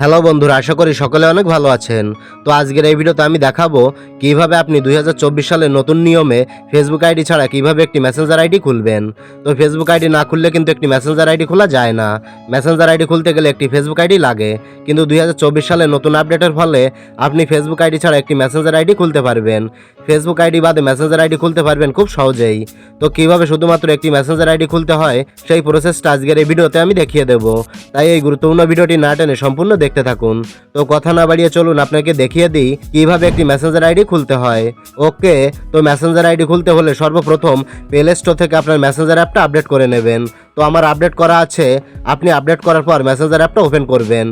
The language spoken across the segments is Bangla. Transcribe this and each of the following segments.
হ্যালো বন্ধুরা, আশা করি সকলে অনেক ভালো আছেন। তো আজকের এই ভিডিওতে আমি দেখাবো কীভাবে আপনি দুই সালের নতুন নিয়মে ফেসবুক আইডি ছাড়া কীভাবে একটি মেসেঞ্জার আইডি খুলবেন। তো ফেসবুক আইডি না খুললে কিন্তু একটি মেসেঞ্জার আইডি খোলা যায় না। মেসেঞ্জার আইডি খুলতে গেলে একটি ফেসবুক আইডি লাগে। কিন্তু দুই সালের নতুন আপডেটের ফলে আপনি ফেসবুক আইডি ছাড়া একটি মেসেঞ্জার আইডি খুলতে পারবেন। ফেসবুক আইডি বাদে মেসেঞ্জার আইডি খুলতে পারবেন খুব সহজেই। তো কীভাবে শুধুমাত্র একটি মেসেঞ্জার আইডি খুলতে হয়, সেই প্রসেসটা আজকের এই ভিডিওতে আমি দেখিয়ে দেবো। তাই এই গুরুত্বপূর্ণ ভিডিওটি না টেনে সম্পূর্ণ দেখতে থাকুন। তো কথা না বাড়িয়ে চলুন, আপনাকে দেখিয়ে দিই কীভাবে একটি মেসেঞ্জার আইডি খুলতে হয়। ওকে, তো মেসেঞ্জার আইডি খুলতে হলে সর্বপ্রথম প্লে স্টোর থেকে আপনার মেসেঞ্জার অ্যাপটা আপডেট করে নেবেন। তো আমার আপডেট করা আছে, আপনি আপডেট করার পর মেসেঞ্জার অ্যাপটা ওপেন করবেন।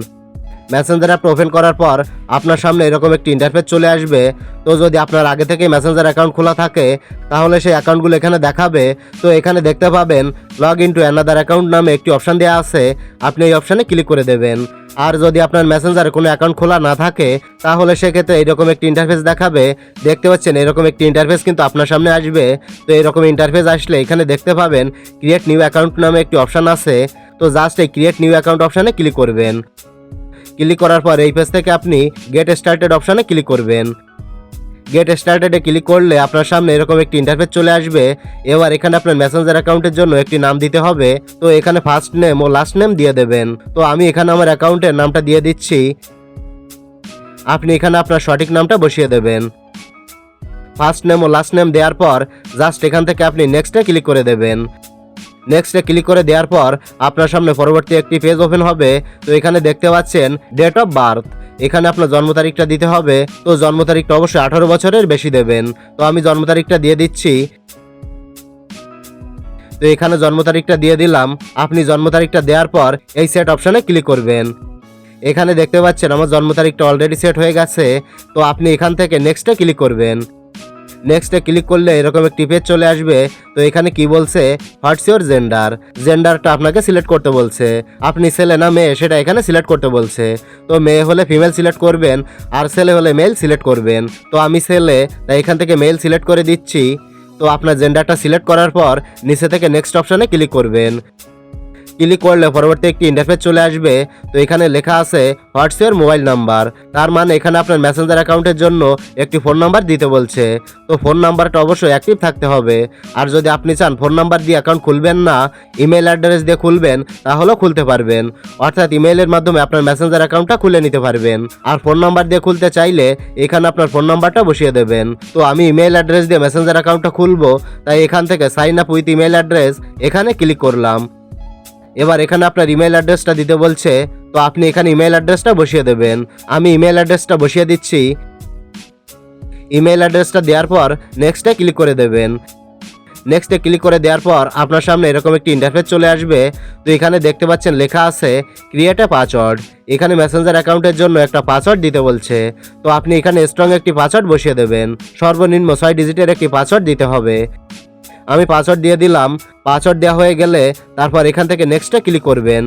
মেসেঞ্জার অ্যাপটা ওপেন করার পর আপনার সামনে এরকম একটি ইন্টারফেস চলে আসবে। তো যদি আপনার আগে থেকে মেসেঞ্জার অ্যাকাউন্ট খোলা থাকে, তাহলে সেই অ্যাকাউন্টগুলো এখানে দেখাবে। তো এখানে দেখতে পাবেন log in to another account নামে একটি অপশান দেওয়া আছে। আপনি এই অপশানে ক্লিক করে দেবেন। আর যদি আপনার মেসেঞ্জারে কোনো অ্যাকাউন্ট খোলা না থাকে, তাহলে সেক্ষেত্রে এরকম একটি ইন্টারফেস দেখাবে। দেখতে পাচ্ছেন, এরকম একটি ইন্টারফেস কিন্তু আপনার সামনে আসবে। তো এরকম ইন্টারফেস আসলে এখানে দেখতে পাবেন ক্রিয়েট নিউ অ্যাকাউন্ট নামে একটি অপশান আছে। তো জাস্ট এই ক্রিয়েট নিউ অ্যাকাউন্ট অপশানে ক্লিক করবেন। ক্লিক করার পর এই পেজ থেকে আপনি গেট স্টার্টেড অপশানে ক্লিক করবেন। গেট স্টার্টেডে ক্লিক করলে আপনার সামনে এরকম একটি ইন্টারফেস চলে আসবে। এবার এখানে আপনার মেসেঞ্জার অ্যাকাউন্টের জন্য একটি নাম দিতে হবে। তো এখানে ফার্স্ট নেম ও লাস্ট নেম দিয়ে দেবেন। তো আমি এখানে আমার অ্যাকাউন্টের নামটা দিয়ে দিচ্ছি। আপনি এখানে আপনার সঠিক নামটা বসিয়ে দেবেন। ফার্স্ট নেম ও লাস্ট নেম দেওয়ার পর জাস্ট এখান থেকে আপনি নেক্সটে ক্লিক করে দেবেন। নেক্সটে ক্লিক করে দেওয়ার পর আপনার সামনে পরবর্তী একটি পেজ ওপেন হবে। তো এখানে দেখতে পাচ্ছেন ডেট অফ বার্থ এখানে আপনার জন্ম তারিখটা দিতে হবে। তো জন্ম তারিখটা অবশ্যই আঠারো বছরের বেশি দেবেন। তো আমি জন্ম তারিখটা দিয়ে দিচ্ছি। তো এখানে জন্ম তারিখটা দিয়ে দিলাম। আপনি জন্ম তারিখটা দেওয়ার পর এই সেট অপশানে ক্লিক করবেন। এখানে দেখতে পাচ্ছেন আমার জন্ম তারিখটা অলরেডি সেট হয়ে গেছে। তো আপনি এখান থেকে নেক্সটে ক্লিক করবেন। নেক্সটে ক্লিক করলে এরকম একটি পেজ চলে আসবে। তো এখানে কি বলছে? হোয়াটস ইউর জেন্ডার জেন্ডারটা আপনাকে সিলেক্ট করতে বলছে। আপনি ছেলে না মেয়ে, সেটা এখানে সিলেক্ট করতে বলছে। তো মেয়ে হলে ফিমেল সিলেক্ট করবেন, আর ছেলে হলে মেল সিলেক্ট করবেন। তো আমি ছেলে, তাই এখান থেকে মেল সিলেক্ট করে দিচ্ছি। তো আপনার জেন্ডারটা সিলেক্ট করার পর, নিচে থেকে নেক্সট অপশানে ক্লিক করবেন। ক্লিক করলে পরবর্তী একটি ইন্টারফেস চলে আসবে। তো এখানে লেখা আছে হোয়াটস ইউর মোবাইল নাম্বার। তার মানে এখানে আপনার মেসেঞ্জার অ্যাকাউন্টের জন্য একটি ফোন নাম্বার দিতে বলছে। তো ফোন নাম্বারটা অবশ্যই অ্যাক্টিভ থাকতে হবে। আর যদি আপনি চান ফোন নাম্বার দিয়ে অ্যাকাউন্ট খুলবেন না ইমেল অ্যাড্রেস দিয়ে খুলবেন, তাহলেও খুলতে পারবেন। অর্থাৎ ইমেলের মাধ্যমে আপনার মেসেঞ্জার অ্যাকাউন্টটা খুলে নিতে পারবেন। আর ফোন নাম্বার দিয়ে খুলতে চাইলে এখানে আপনার ফোন নাম্বারটা বসিয়ে দেবেন। তো আমি ইমেল অ্যাড্রেস দিয়ে মেসেঞ্জার অ্যাকাউন্টটা খুলবো। তাই এখান থেকে sign up with email address এখানে ক্লিক করলাম। এবার এখানে আপনার ইমেল অ্যাড্রেসটা দিতে বলছে, তো আপনি এখানে ইমেল অ্যাড্রেসটা বসিয়ে দেবেন। আমি ইমেল অ্যাড্রেসটা বসিয়ে দিচ্ছি। ইমেল অ্যাড্রেসটা দেওয়ার পর নেক্সটে ক্লিক করে দেবেন। নেক্সটে ক্লিক করে দেওয়ার পর আপনার সামনে এরকম একটি ইন্টারফেস চলে আসবে। তো এখানে দেখতে পাচ্ছেন লেখা আছে ক্রিয়েট এ পাসওয়ার্ড এখানে মেসেঞ্জার অ্যাকাউন্টের জন্য একটা পাসওয়ার্ড দিতে বলছে। তো আপনি এখানে স্ট্রং একটি পাসওয়ার্ড বসিয়ে দেবেন। সর্বনিম্ন ছয় ডিজিটের একটি পাসওয়ার্ড দিতে হবে। আমি পাসওয়ার্ড দিয়ে দিলাম। পাসওয়ার্ড দেওয়া হয়ে গেলে তারপর এখান থেকে নেক্সটে ক্লিক করবেন।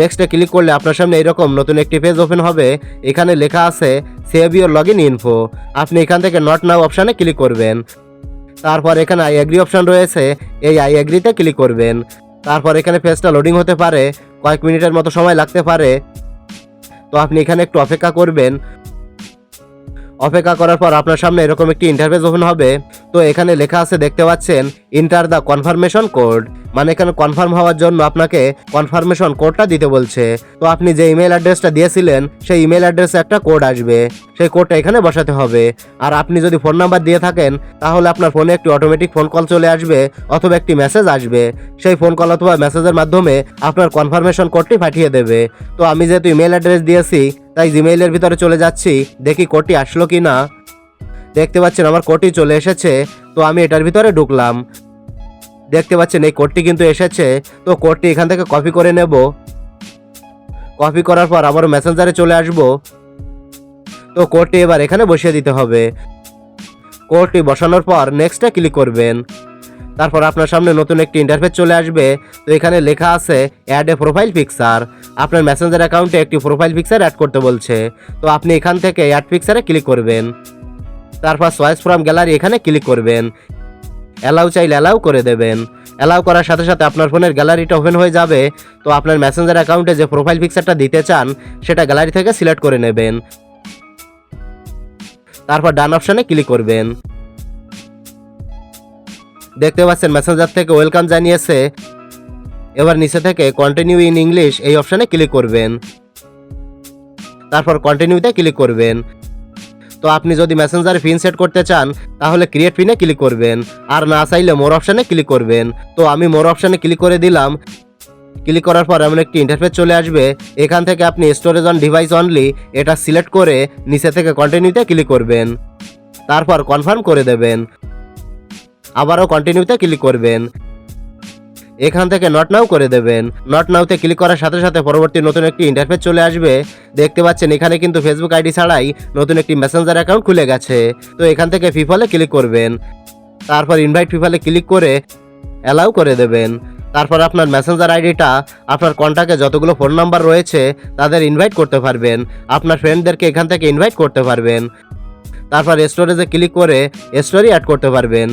নেক্সটে ক্লিক করলে আপনার সামনে এরকম নতুন একটি পেজ ওপেন হবে। এখানে লেখা আছে save your log in info আপনি এখান থেকে নট নাও অপশানে ক্লিক করবেন। তারপর এখানে আই এগ্রি অপশান রয়েছে, এই আই এগ্রিতে ক্লিক করবেন। তারপর এখানে পেজটা লোডিং হতে পারে, কয়েক মিনিটের মতো সময় লাগতে পারে। তো আপনি এখানে একটু অপেক্ষা করবেন। অপেক্ষা করার পর আপনার সামনে এরকম একটি ইন্টারফেস ওপেন হবে। তো এখানে লেখা আছে, দেখতে পাচ্ছেন ইন্টার দ্য কনফার্মেশন কোড মানে এখানে কনফার্ম হওয়ার জন্য আপনাকে কনফার্মেশন কোডটা দিতে বলছে। তো আপনি যে ইমেল অ্যাড্রেসটা দিয়েছিলেন, সেই ইমেল অ্যাড্রেসে একটা কোড আসবে। সেই কোডটা এখানে বসাতে হবে। আর আপনি যদি ফোন নাম্বার দিয়ে থাকেন, তাহলে আপনার ফোনে একটি অটোমেটিক ফোন কল চলে আসবে, অথবা একটি মেসেজ আসবে। সেই ফোন কল অথবা মেসেজের মাধ্যমে আপনার কনফার্মেশন কোডটি পাঠিয়ে দেবে। তো আমি যেহেতু ইমেল অ্যাড্রেস দিয়েছি তাই জিমেইলের ভিতরে চলে যাচ্ছি, দেখি কোডটি আসলো কি না দেখতে পাচ্ছেন আমার কোডটি চলে এসেছে, তো আমি এটার ভিতরে ঢুকলাম। দেখতে পাচ্ছেন এই কোডটি কিন্তু এসেছে, তো কোডটি এখান থেকে কপি করে নেব। কপি করার পর আবার মেসেঞ্জারে চলে আসব। তো কোডটি এবার এখানে বসিয়ে দিতে হবে। কোডটি বসানোর পর নেক্সটে ক্লিক করবেন। তারপর আপনার সামনে নতুন একটি ইন্টারফেস চলে আসবে, তো এখানে লেখা আছে অ্যাড এ প্রোফাইল পিকচার আপনার মেসেঞ্জার অ্যাকাউন্টে একটি প্রোফাইল পিকচার অ্যাড করতে বলছে। তো আপনি এখান থেকে অ্যাড পিকচারে ক্লিক করবেন। তারপর চয়েস ফ্রম গ্যালারি এখানে ক্লিক করবেন। অ্যালাউ চাইলে অ্যালাউ করে দেবেন। অ্যালাউ করার সাথে সাথে আপনার ফোনের গ্যালারিটা ওপেন হয়ে যাবে। তো আপনার মেসেঞ্জার অ্যাকাউন্টে যে প্রোফাইল পিকচারটা দিতে চান, সেটা গ্যালারি থেকে সিলেক্ট করে নেবেন। তারপর ডান অপশানে ক্লিক করবেন। দেখতে পাচ্ছেন মেসেঞ্জার থেকে ওয়েলকাম জানিয়েছে। এবার নিচে থেকে কন্টিনিউ ইন ইংলিশ এই অপশানে ক্লিক করবেন। তারপর কন্টিনিউতে ক্লিক করবেন। তো আপনি যদি মেসেঞ্জারে পিন সেট করতে চান, তাহলে ক্রিয়েট পিনে ক্লিক করবেন। আর না চাইলে মোর অপশানে ক্লিক করবেন। তো আমি মোর অপশানে ক্লিক করে দিলাম। ক্লিক করার পর এমন একটি ইন্টারফেস চলে আসবে। এখান থেকে আপনি স্টোরেজ অন ডিভাইস অনলি এটা সিলেক্ট করে নিচে থেকে কন্টিনিউতে ক্লিক করবেন। তারপর কনফার্ম করে দেবেন। আবারও কন্টিনিউতে ক্লিক করবেন। এখান থেকে নট নাও করে দেবেন। নট নাওতে ক্লিক করার সাথে সাথে পরবর্তী নতুন একটি ইন্টারফেস চলে আসবে। দেখতে পাচ্ছেন এখানে কিন্তু ফেসবুক আইডি ছাড়াই নতুন একটি মেসেঞ্জার অ্যাকাউন্ট খুলে গেছে। তো এখান থেকে ফিফলে ক্লিক করবেন। তারপর ইনভাইট ফিফলে ক্লিক করে অ্যালাউ করে দেবেন। তারপর আপনার মেসেঞ্জার আইডিটা আপনার কন্ট্যাক্টে যতগুলো ফোন নাম্বার রয়েছে, তাদের ইনভাইট করতে পারবেন। আপনার ফ্রেন্ডদেরকে এখান থেকে ইনভাইট করতে পারবেন। তারপর স্টোরেজে ক্লিক করে স্টোরি অ্যাড করতে পারবেন।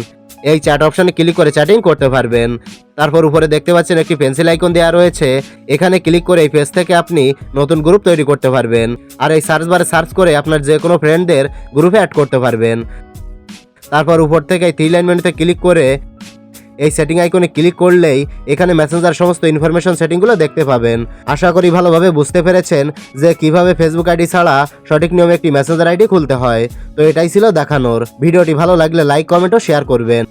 এই চ্যাট অপশনে ক্লিক করে চ্যাটিং করতে পারবেন। তারপর উপরে দেখতে পাচ্ছেন একটি পেন্সিল আইকন দেওয়া রয়েছে। এখানে ক্লিক করে এই পেজ থেকে আপনি নতুন গ্রুপ তৈরি করতে পারবেন আর এই সার্চ বারে সার্চ করে আপনার যে কোনো ফ্রেন্ডদের গ্রুপে অ্যাড করতে পারবেন। তারপর উপর থেকে এই থ্রি লাইন মেনুতে ক্লিক করে এই সেটিং আইকনে ক্লিক করলেই এখানে মেসেঞ্জার সমস্ত ইনফরমেশন সেটিংগুলো দেখতে পাবেন। আশা করি ভালোভাবে বুঝতে পেরেছেন যে কীভাবে ফেসবুক আইডি ছাড়া সঠিক নিয়মে একটি মেসেঞ্জার আইডি খুলতে হয়। তো এটাই ছিল দেখানোর। ভিডিওটি ভালো লাগলে লাইক কমেন্ট ও শেয়ার করবেন।